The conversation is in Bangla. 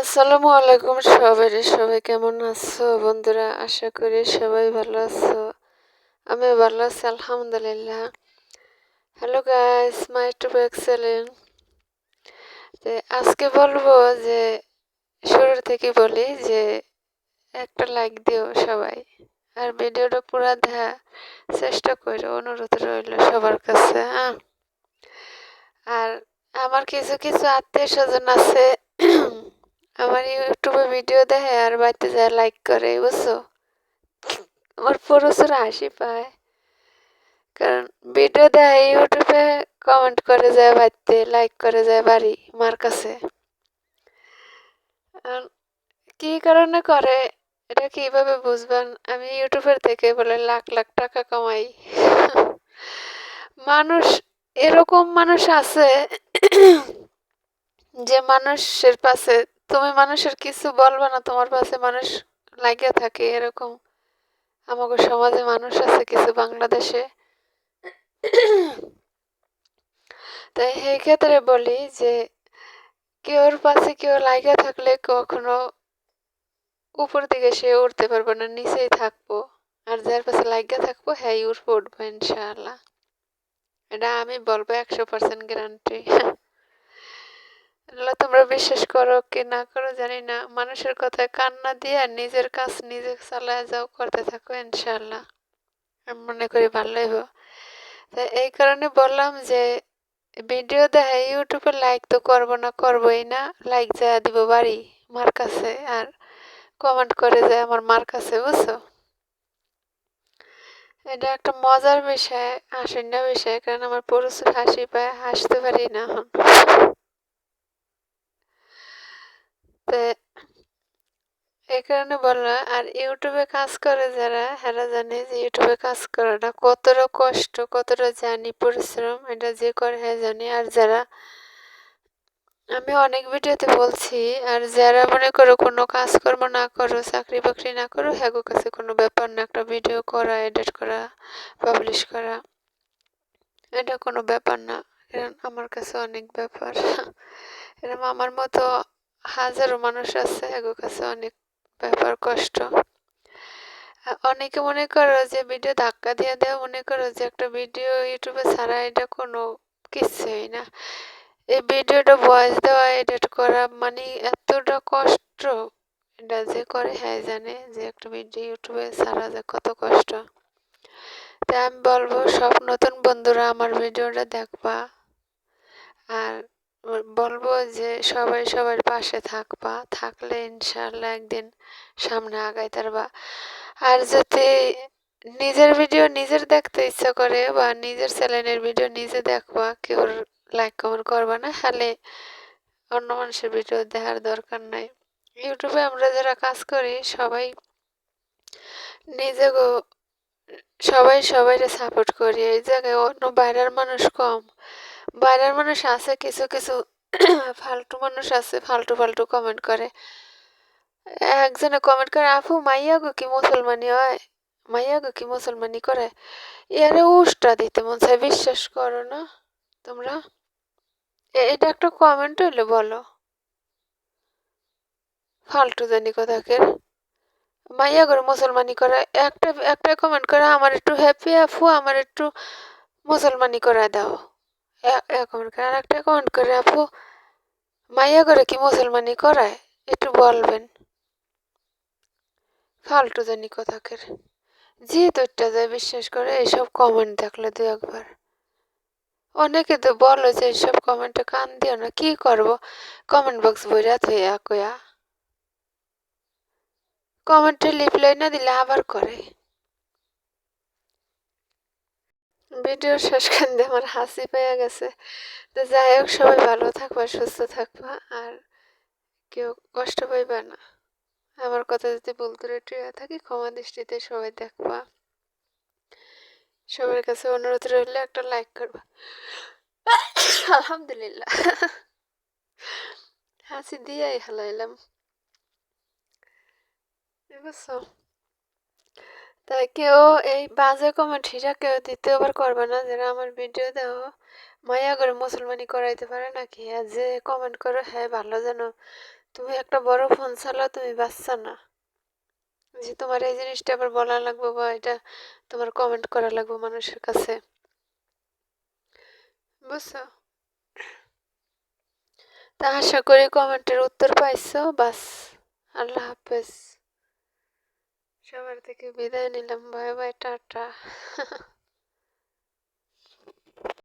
আসসালামু আলাইকুম সবাই সবাই কেমন আছো? বন্ধুরা, আশা করি সবাই ভালো আছো। আমি ভালো আছি, আলহামদুলিল্লাহ। Hello guys my to excellent আজকে বলব যে, শুরুর থেকে বলি যে, একটা লাইক দিও সবাই। আর ভিডিওটা পুরো দেখা চেষ্টা করো, অনুরোধ রইল সবার কাছে হ্যাঁ? আর আমার কিছু কিছু আত্মীয় স্বজন আছে আমার ইউটিউবে ভিডিও দেখে আর বাড়িতে যায় লাইক করে, বুঝছ? আমার প্রচুর হাসি পায়। কারণ ভিডিও দেয়, ইউটিউবে কমেন্ট করে যায় বাড়িতে লাইক করে যায় বাড়ি, মার কাছে। কি কারণে করে, এটা কীভাবে বুঝবেন? আমি ইউটিউবের থেকে বলে লাখ লাখ টাকা কামাই। মানুষ, এরকম মানুষ আছে যে মানুষের পাশে তুমি মানুষের কিছু বলবে না, তোমার পাশে মানুষ লাগিয়ে থাকে এরকম। আমাকে সমাজে মানুষ আছে কিছু বাংলাদেশে। তাই সেই ক্ষেত্রে বলি যে, কেউর পাশে কেউ লাগিয়ে থাকলে কখনো উপর দিকে সে উঠতে পারবে না, নিচেই থাকব। আর যার পাশে লাগিয়ে থাকব হ্যাঁ উঠবো উঠবো ইনশাআল্লাহ। এটা আমি বলব একশো পার্সেন্ট গ্যারান্টি আল্লাহ তোমরা বিশ্বাস করো কি না করো জানি না। মানুষের কথায় কান্না দিয়ে আর নিজের কাজ নিজে চালায় যাও, করতে থাকো ইনশাল্লাহ আমি মনে করি ভালোই হো তাই এই কারণে বললাম যে, ভিডিও দেখে ইউটিউবে লাইক তো করব না, করবোই না। লাইক যা দিব বাড়ি মার কাছে আর কমেন্ট করে যায় আমার মার কাছে, বুঝছ? এটা একটা মজার বিষয়, হাসির বিষয়, কারণ আমার প্রচুর হাসি পায়, হাসতে পারি না এই কারণে বললাম আর ইউটিউবে কাজ করে যারা, হেরা জানে যে ইউটিউবে কাজ করাটা কতটা কষ্ট, কতটা জানি, পরিশ্রম, এটা যে করে হ্যাঁ জানি। আর যারা, আমি অনেক ভিডিওতে বলছি, আর যারা মনে করো কোনো কাজকর্ম না করো, চাকরি বাকরি না করো হ্যাঁ কাছে কোনো ব্যাপার না। একটা ভিডিও করা এডিট করা পাবলিশ করা, এটা কোনো ব্যাপার না। কারণ আমার কাছে অনেক ব্যাপার। এরকম আমার মতো হাজারো মানুষ আছে এগো কাছে অনেক ব্যাপার কষ্ট। অনেকে মনে করো যে ভিডিও ধাক্কা দিয়ে দেওয়া মনে করো যে একটা ভিডিও ইউটিউবে ছাড়া এটা কোনো কিছুই না। এই ভিডিওটা ভয়েস দেওয়া এডিট করা মানে এতটা কষ্ট এটা যে করে হ্যাঁ জানে যে একটা ভিডিও ইউটিউবে ছাড়া যে কত কষ্ট। তাই আমি বলব, সব নতুন বন্ধুরা আমার ভিডিওটা দেখবা। আর বলব যে সবাই সবার পাশে থাকবা, থাকলে ইনশাল্লাহ একদিন সামনে আগাইতে পারবা আর যদি নিজের ভিডিও নিজের দেখতে ইচ্ছা করে বা নিজের চ্যানেলের ভিডিও নিজে দেখবা, কেউ লাইক কমেন্ট করবা না, খালি অন্য মানুষের ভিডিও দেখার দরকার নাই। ইউটিউবে আমরা যারা কাজ করি, সবাই নিজে সবাই সবাইকে সাপোর্ট করি। এই জায়গায় অন্য বাইরের মানুষ কম। বাইরের মানুষ আছে, কিছু কিছু ফালতু মানুষ আছে, ফালতু ফালতু কমেন্ট করে। একজনে কমেন্ট করে, আপু, মাইয়া গো কি মুসলমানি হয়? মাইয়া গো কি মুসলমানি করে? ইয়ারে উষ্টা দিতে মন চায়, বিশ্বাস করো না তোমরা। এটা একটা কমেন্ট হইলে বলো। ফালতু জানি কথাকে মাইয়া করে মুসলমানি করে। একটা একটা কমেন্ট করে, আমার একটু হ্যাপি আপু, আমার একটু মুসলমানি করে দাও। কমেন্ট করে আর একটা কমেন্ট করে, আপু? মাইয়া করে কি মুসলমানি করায়? একটু বলবেন। ফালতু জানি কথাকের যে তোরটা যায় বিশ্বাস করে এইসব কমেন্ট দেখলে দু একবার। অনেকে তো বলো যে এইসব কমেন্টে কান দিও না, কি করব? কমেন্ট বক্স বইরা থইয়া কয়া। কমেন্টে রিপ্লাই না দিলে আবার করে। ভিডিও শেষ করে আমার হাসি পেয়ে গেছে। তো যাই হোক, সবাই ভালো থাকবা, সুস্থ থাকবা, আর কেউ কষ্ট পাইবা না। আমার কথা যদি বলতে রেটে থাকি, ক্ষমা দৃষ্টিতে সবাই দেখবা। সবার কাছে অনুরোধ রইলে, একটা লাইক করবা। আলহামদুলিল্লাহ। হাসি দিয়েই হালাইলাম। বুঝছ তাই কেউ এই বাজে কমেন্ট হিসা কেউ দ্বিতীয়বার করবে না, যারা আমার ভিডিও দেও। মায়া করে মুসলমানি করাইতে পারে নাকি? আর যে কমেন্ট করো হ্যাঁ ভালো যেন তুমি একটা বড় ফোন চালাও, তুমি বাচ্চা না। যে তোমার এই জিনিসটা আবার বলা লাগবে বা এটা তোমার কমেন্ট করা লাগবে মানুষের কাছে। বুঝছ? তা আশা করি কমেন্টের উত্তর পাইছো। বাস, আল্লাহ হাফেজ। সবার থেকে বিদায় নিলাম। Bye bye tata.